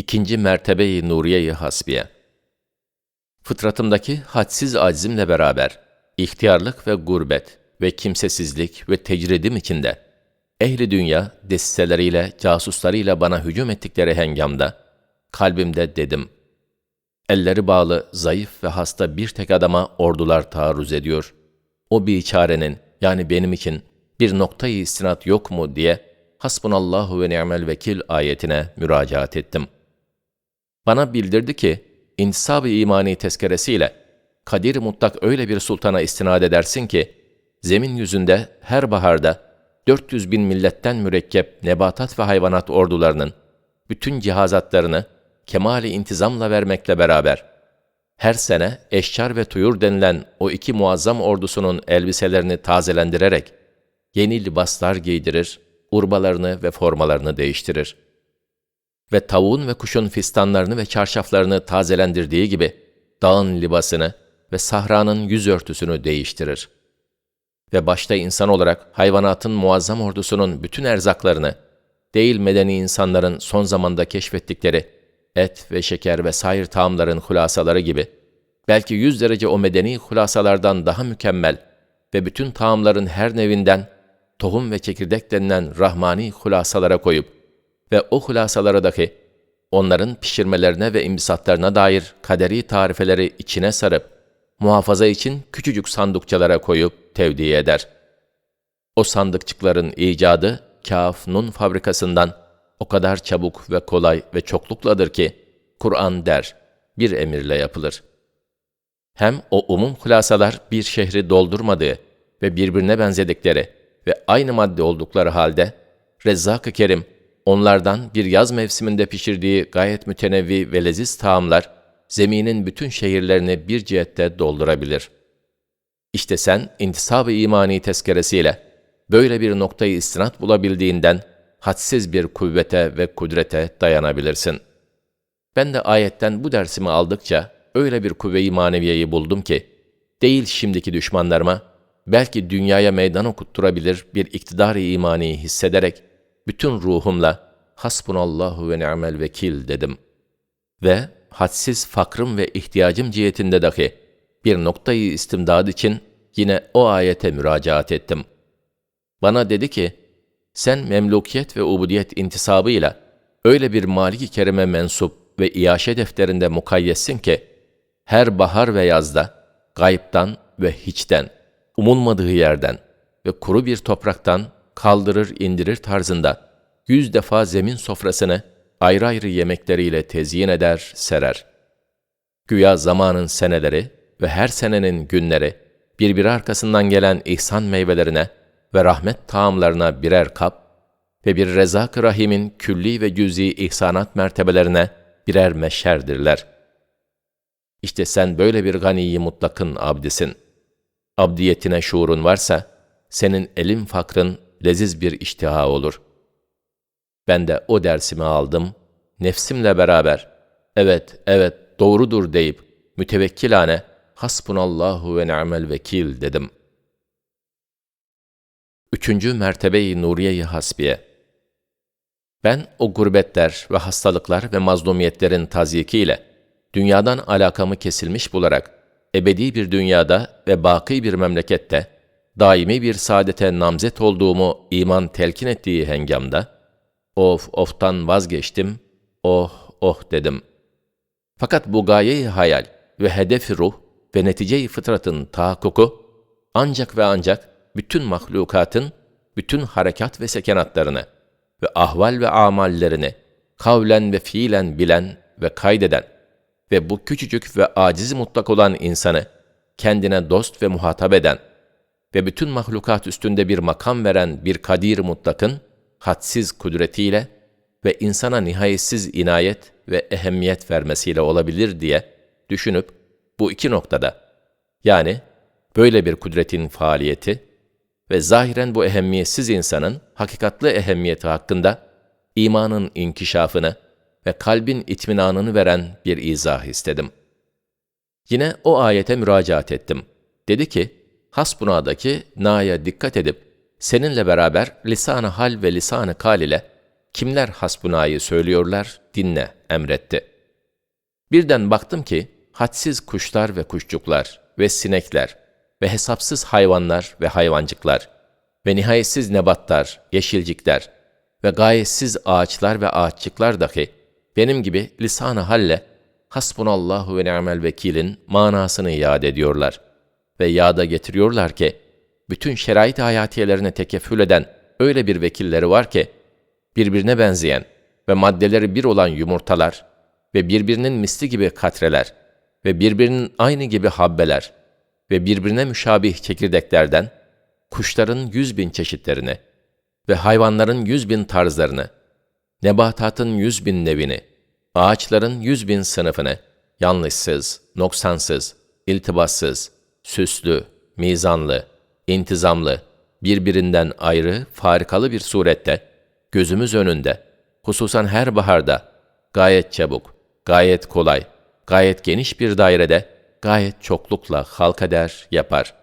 İkinci mertebeyi nuriye-i hasbiye. Fıtratımdaki hadsiz acizimle beraber, ihtiyarlık ve gurbet ve kimsesizlik ve tecridim içinde, ehli dünya desiseleriyle, casuslarıyla bana hücum ettikleri hengamda, kalbimde dedim, elleri bağlı, zayıf ve hasta bir tek adama ordular taarruz ediyor. O biçarenin, yani benim için bir noktayı istinat yok mu diye, Hasbunallahu ve ni'mel vekil ayetine müracaat ettim. Bana bildirdi ki, intisab-ı imani tezkeresiyle, kadir mutlak öyle bir sultana istinad edersin ki, zemin yüzünde her baharda 400 bin milletten mürekkep nebatat ve hayvanat ordularının bütün cihazatlarını kemali intizamla vermekle beraber, her sene eşkar ve tuyur denilen o iki muazzam ordusunun elbiselerini tazelendirerek, yeni libaslar giydirir, urbalarını ve formalarını değiştirir. Ve tavuğun ve kuşun fistanlarını ve çarşaflarını tazelendirdiği gibi, dağın libasını ve sahranın yüz örtüsünü değiştirir. Ve başta insan olarak hayvanatın muazzam ordusunun bütün erzaklarını, değil medeni insanların son zamanda keşfettikleri et ve şeker ve sair taamların hulasaları gibi, belki yüz derece o medeni hulasalardan daha mükemmel ve bütün taamların her nevinden tohum ve çekirdek denilen rahmani hulasalara koyup ve o hulasalara dahi onların pişirmelerine ve imsatlarına dair kaderi tarifeleri içine sarıp, muhafaza için küçücük sandukçalara koyup tevdi eder. O sandıkçıkların icadı, kaf nun fabrikasından o kadar çabuk ve kolay ve çokluklanır ki, Kur'an der, bir emirle yapılır. Hem o umum hulasalar bir şehri doldurmadığı ve birbirine benzedikleri ve aynı madde oldukları halde, Rezzak-ı Kerim, onlardan bir yaz mevsiminde pişirdiği gayet mütenevvi ve leziz taamlar, zeminin bütün şehirlerini bir cihette doldurabilir. İşte sen intisab-ı imani tezkeresiyle böyle bir noktayı istinat bulabildiğinden hadsiz bir kuvvete ve kudrete dayanabilirsin. Ben de ayetten bu dersimi aldıkça öyle bir kuvve-i maneviyeyi buldum ki, değil şimdiki düşmanlarıma, belki dünyaya meydan okutturabilir bir iktidar-ı imani hissederek, bütün ruhumla, hasbunallahu ve ni'mel vekil dedim. Ve hadsiz fakrım ve ihtiyacım cihetinde dahi bir noktayı istimdad için yine o ayete müracaat ettim. Bana dedi ki, sen memlukiyet ve ubudiyet intisabıyla öyle bir malik-i kerime mensup ve iaşe defterinde mukayyessin ki, her bahar ve yazda, gayiptan ve hiçten, umulmadığı yerden ve kuru bir topraktan kaldırır indirir tarzında yüz defa zemin sofrasını ayrı ayrı yemekleriyle tezyin eder, serer. Güya zamanın seneleri ve her senenin günleri birbiri arkasından gelen ihsan meyvelerine ve rahmet taamlarına birer kap ve bir rezak-ı rahimin külli ve cüz'i ihsanat mertebelerine birer meşerdirler. İşte sen böyle bir ganiyi mutlakın abdisin. Abdiyetine şuurun varsa, senin elin fakrın leziz bir iştiha olur. Ben de o dersimi aldım, nefsimle beraber, evet, evet, doğrudur deyip, mütevekkilane, hasbunallahu ve ni'mel vekil dedim.'' Üçüncü mertebeyi nuriye-i hasbiye. Ben o gurbetler ve hastalıklar ve mazlumiyetlerin tazyikiyle dünyadan alakamı kesilmiş bularak ebedi bir dünyada ve baki bir memlekette daimi bir saadete namzet olduğumu iman telkin ettiği hengamda of oftan vazgeçtim, oh oh dedim. Fakat bu gaye hayal ve hedefi ruh ve netice-i fıtratın tahakkuku ancak ve ancak bütün mahlukatın bütün harekat ve sekenatlarını ve ahval ve amallerini kavlen ve fiilen bilen ve kaydeden ve bu küçücük ve aciz mutlak olan insanı kendine dost ve muhatap eden ve bütün mahlukat üstünde bir makam veren bir kadir mutlakın hadsiz kudretiyle ve insana nihayetsiz inayet ve ehemmiyet vermesiyle olabilir diye düşünüp bu iki noktada yani böyle bir kudretin faaliyeti ve zahiren bu ehemmiyetsiz insanın hakikatli ehemmiyeti hakkında imanın inkişafını ve kalbin itminanını veren bir izah istedim. Yine o ayete müracaat ettim. Dedi ki, hasbunadaki na'ya dikkat edip, seninle beraber lisan-ı hal ve lisan-ı kal ile kimler hasbunayı söylüyorlar, dinle emretti. Birden baktım ki, hadsiz kuşlar ve kuşçuklar ve sinekler ve hesapsız hayvanlar ve hayvancıklar ve nihayetsiz nebatlar, yeşilcikler ve gayetsiz ağaçlar ve ağaççıklar dahi benim gibi lisan-ı halle hasbunallahu ve ni'mel vekilin manasını yad ediyorlar ve yada getiriyorlar ki bütün şerait hayatiyelerine tekeffül eden öyle bir vekilleri var ki birbirine benzeyen ve maddeleri bir olan yumurtalar ve birbirinin misli gibi katreler ve birbirinin aynı gibi habbeler ve birbirine müşabih çekirdeklerden kuşların yüz bin çeşitlerini ve hayvanların yüz bin tarzlarını, nebatatın yüz bin nevini, ağaçların yüz bin sınıfını, yanlışsız, noksansız, iltibassız, süslü, mizanlı, intizamlı, birbirinden ayrı, farikalı bir surette, gözümüz önünde, hususan her baharda, gayet çabuk, gayet kolay, gayet geniş bir dairede, gayet çoklukla halkader yapar.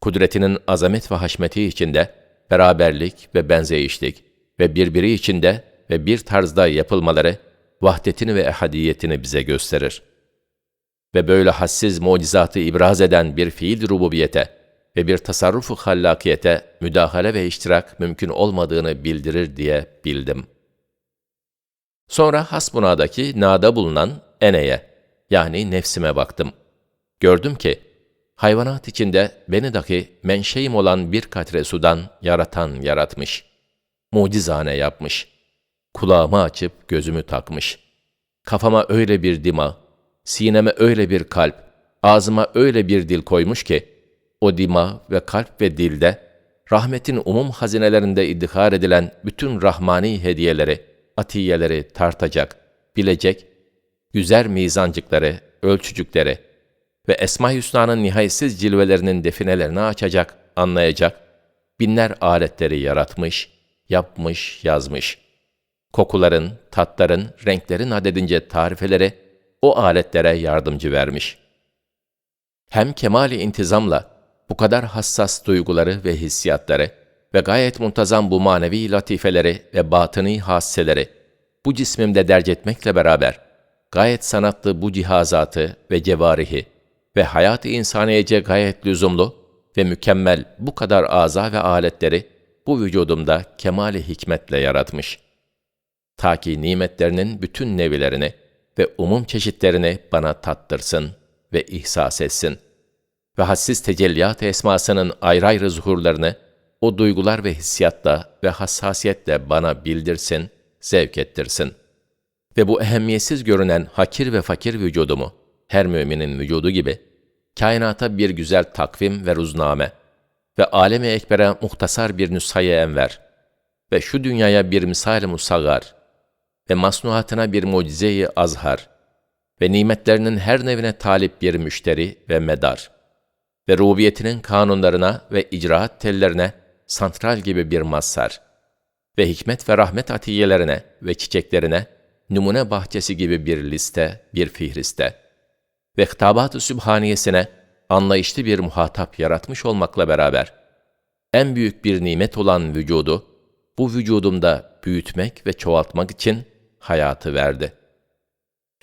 Kudretinin azamet ve haşmeti içinde, beraberlik ve benzeyişlik ve birbiri içinde ve bir tarzda yapılmaları, vahdetini ve ehadiyetini bize gösterir. Ve böyle hassiz mucizatı ibraz eden bir fiil rububiyete ve bir tasarrufu hallakiyete müdahale ve iştirak mümkün olmadığını bildirir diye bildim. Sonra hasbunadaki nada bulunan eneye, yani nefsime baktım. Gördüm ki, hayvanat içinde beni dahi menşeim olan bir katre sudan yaratan yaratmış. Mucizane yapmış. Kulağımı açıp gözümü takmış. Kafama öyle bir dima, sineme öyle bir kalp, ağzıma öyle bir dil koymuş ki, o dima ve kalp ve dilde, rahmetin umum hazinelerinde iddihar edilen bütün rahmani hediyeleri, atiyeleri tartacak, bilecek, güzel mizancıkları, ölçücükleri ve Esma-i Hüsna'nın nihayetsiz cilvelerinin definelerini açacak, anlayacak, binler aletleri yaratmış, yapmış, yazmış. Kokuların, tatların, renklerin adedince tarifeleri o aletlere yardımcı vermiş. Hem kemali intizamla bu kadar hassas duyguları ve hissiyatları ve gayet muntazam bu manevi latifeleri ve batıni hasseleri bu cismimde derc etmekle beraber gayet sanatlı bu cihazatı ve cevarihi ve hayat-ı insaniyece gayet lüzumlu ve mükemmel bu kadar aza ve aletleri bu vücudumda kemali hikmetle yaratmış. Ta ki nimetlerinin bütün nevilerini ve umum çeşitlerini bana tattırsın ve ihsas etsin. Ve hassiz tecelliyat esmasının ayrı ayrı zuhurlarını o duygular ve hissiyatla ve hassasiyetle bana bildirsin, zevk ettirsin. Ve bu ehemmiyetsiz görünen hakir ve fakir vücudumu, her müminin vücudu gibi, kainata bir güzel takvim ve ruzname ve alemi ekbere muhtasar bir nüshayı enver ve şu dünyaya bir misal-i musagar ve masnuatına bir mucize-i azhar ve nimetlerinin her nevine talip bir müşteri ve medar ve rubiyetinin kanunlarına ve icraat tellerine santral gibi bir mazhar ve hikmet ve rahmet atiyelerine ve çiçeklerine numune bahçesi gibi bir liste, bir fihriste ve hitabat-ı sübhaniyesine anlayışlı bir muhatap yaratmış olmakla beraber, en büyük bir nimet olan vücudu, bu vücudumda büyütmek ve çoğaltmak için hayatı verdi.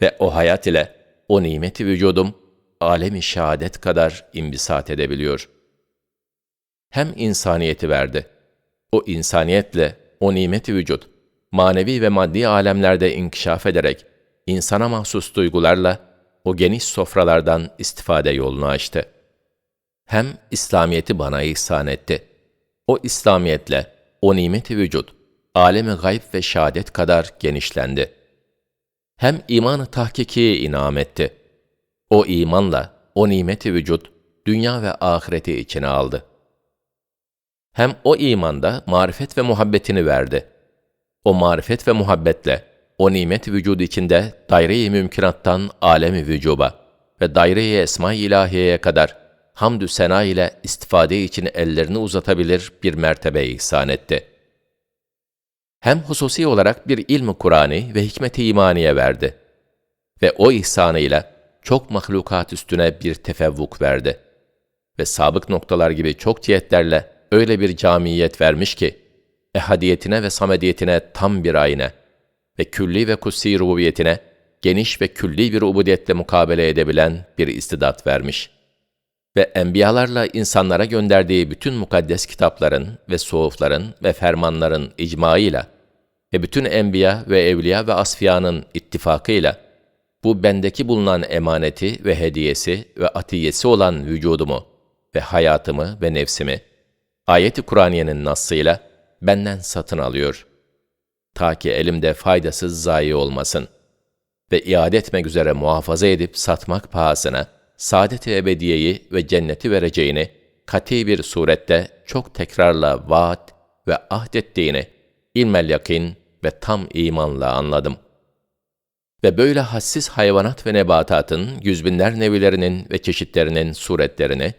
Ve o hayat ile o nimeti vücudum, alemi şehadet kadar imbisat edebiliyor. Hem insaniyeti verdi. O insaniyetle o nimeti vücut, manevi ve maddi alemlerde inkişaf ederek, insana mahsus duygularla o geniş sofralardan istifade yolunu açtı. Hem İslamiyet'i bana ihsan etti. O İslamiyetle, o nimeti vücut, alemi gayb ve şehadet kadar genişlendi. Hem imanı tahkikiye inam etti. O imanla, o nimeti vücut, dünya ve ahireti içine aldı. Hem o imanda marifet ve muhabbetini verdi. O marifet ve muhabbetle, o nimet vücudu içinde daire-i mümkünattan alemi vücuba ve daire-i esma-i ilahiyeye kadar hamdü sena ile istifade için ellerini uzatabilir bir mertebe ihsan etti. Hem hususi olarak bir ilmi Kur'an'ı ve hikmet-i imaniye verdi. Ve o ihsanıyla çok mahlukat üstüne bir tefevvuk verdi. Ve sabık noktalar gibi çok cihetlerle öyle bir camiyet vermiş ki, ehadiyetine ve samediyetine tam bir ayine ve külli ve kutsi rububiyetine geniş ve külli bir ubudiyetle mukabele edebilen bir istidat vermiş. Ve enbiyalarla insanlara gönderdiği bütün mukaddes kitapların ve suhufların ve fermanların icmaıyla ve bütün enbiya ve evliya ve asfiyanın ittifakıyla bu bendeki bulunan emaneti ve hediyesi ve atiyesi olan vücudumu ve hayatımı ve nefsimi ayet-i Kur'aniyenin nassıyla benden satın alıyor. Ta ki elimde faydasız zayi olmasın. Ve iade etmek üzere muhafaza edip satmak pahasına, saadet-i ebediyeyi ve cenneti vereceğini, kati bir surette çok tekrarla vaat ve ahdettiğini, ilmel yakin ve tam imanla anladım. Ve böyle hassiz hayvanat ve nebatatın yüzbinler nevilerinin ve çeşitlerinin suretlerini,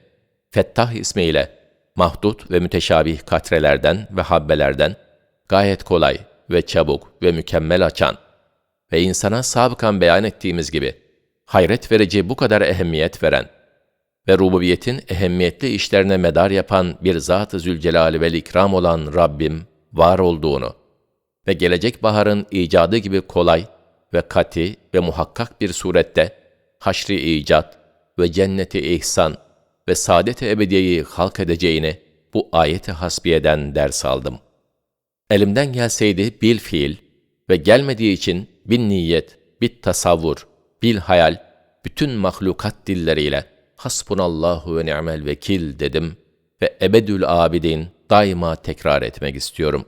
Fettah ismiyle mahdut ve müteşabih katrelerden ve habbelerden gayet kolay ve çabuk ve mükemmel açan ve insana sabıkan beyan ettiğimiz gibi hayret verici bu kadar ehemmiyet veren ve rububiyetin ehemmiyetli işlerine medar yapan bir Zat-ı Zülcelal ve İkram olan Rabbim var olduğunu ve gelecek baharın icadı gibi kolay ve kati ve muhakkak bir surette haşri icat ve cenneti ihsan ve saadet-i ebediyeyi halk edeceğini bu ayeti hasbiyeden ders aldım. Elimden gelseydi bil fiil ve gelmediği için bir niyet, bir tasavvur, bil hayal, bütün mahlukat dilleriyle hasbunallahu ve ni'mel vekil dedim ve ebedül abidin daima tekrar etmek istiyorum.